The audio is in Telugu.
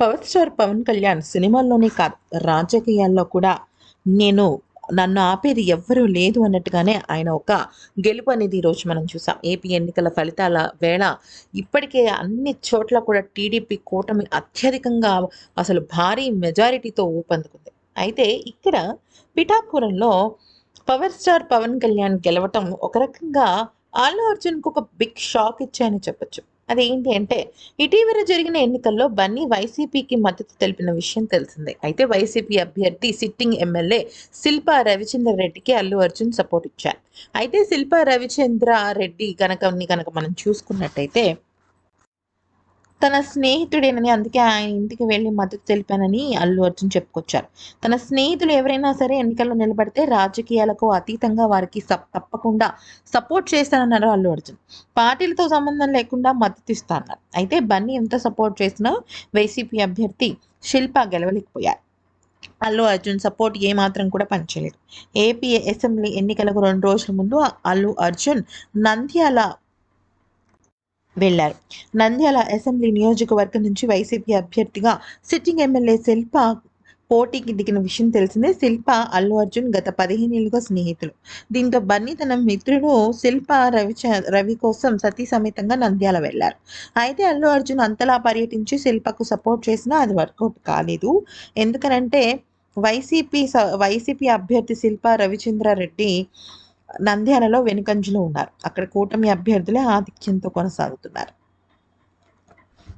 పవర్ స్టార్ పవన్ కళ్యాణ్ సినిమాల్లోనే కాదు రాజకీయాల్లో కూడా నేను నన్ను ఆపేది ఎవ్వరూ లేదు అన్నట్టుగానే ఆయన ఒక గెలుపు అనేది ఈరోజు మనం చూసాం. ఏపీ ఎన్నికల ఫలితాల వేళ ఇప్పటికే అన్ని చోట్ల కూడా టీడీపీ కూటమి అత్యధికంగా అసలు భారీ మెజారిటీతో ఊపందుకుంది. అయితే ఇక్కడ పిఠాపురంలో పవర్ స్టార్ పవన్ కళ్యాణ్ గెలవటం ఒక రకంగా అల్లు అర్జున్కు ఒక బిగ్ షాక్ ఇచ్చాయని చెప్పొచ్చు. అదేంటి అంటే ఇటీవల జరిగిన ఎన్నికల్లో బన్నీ వైసీపీకి మద్దతు తెలిపిన విషయం తెలిసిందే. అయితే వైసీపీ అభ్యర్థి సిట్టింగ్ ఎమ్మెల్యే శిల్పా రవిచంద్ర రెడ్డికి అల్లు అర్జున్ సపోర్ట్ ఇచ్చారు. అయితే శిల్పా రవిచంద్ర రెడ్డి కనుక కనుక మనం చూసుకున్నట్టయితే తన స్నేహితుడేనని అందుకే ఆయన ఇంటికి వెళ్ళి మద్దతు తెలిపానని అల్లు అర్జున్ చెప్పుకొచ్చారు. తన స్నేహితులు ఎవరైనా సరే ఎన్నికల్లో నిలబడితే రాజకీయాలకు అతీతంగా వారికి సప్- తప్పకుండా సపోర్ట్ చేస్తానన్నారు అల్లు అర్జున్. పార్టీలతో సంబంధం లేకుండా మద్దతు ఇస్తానన్నారు. అయితే బన్నీ ఎంత సపోర్ట్ చేసినా వైసీపీ అభ్యర్థి శిల్ప గెలవలేకపోయారు. అల్లు అర్జున్ సపోర్ట్ ఏమాత్రం కూడా పనిచేయలేదు. ఏపీ అసెంబ్లీ ఎన్నికలకు రెండు రోజుల ముందు అల్లు అర్జున్ నంద్యాల వెళ్ళారు నంద్యాల అసెంబ్లీ నియోజకవర్గం నుంచి వైసీపీ అభ్యర్థిగా సిట్టింగ్ ఎమ్మెల్యే శిల్ప పోటీకి దిగిన విషయం తెలిసిందే. శిల్ప అల్లు అర్జున్ గత పదిహేనేళ్ళుగా స్నేహితులు. దీంతో బన్నీ తన మిత్రుడు శిల్ప రవి రవి కోసం సతీ సమేతంగా నంద్యాల వెళ్ళారు అయితే అల్లు అర్జున్ అంతలా పర్యటించి శిల్పకు సపోర్ట్ చేసినా అది వర్కౌట్ కాలేదు. ఎందుకనంటే వైసీపీ స- వైసీపీ అభ్యర్థి శిల్ప రవిచంద్రారెడ్డి నంద్యాలలో వెనుకంజలో ఉన్నారు. అక్కడ కూటమి అభ్యర్థులే ఆధిక్యంతో కొనసాగుతున్నారు.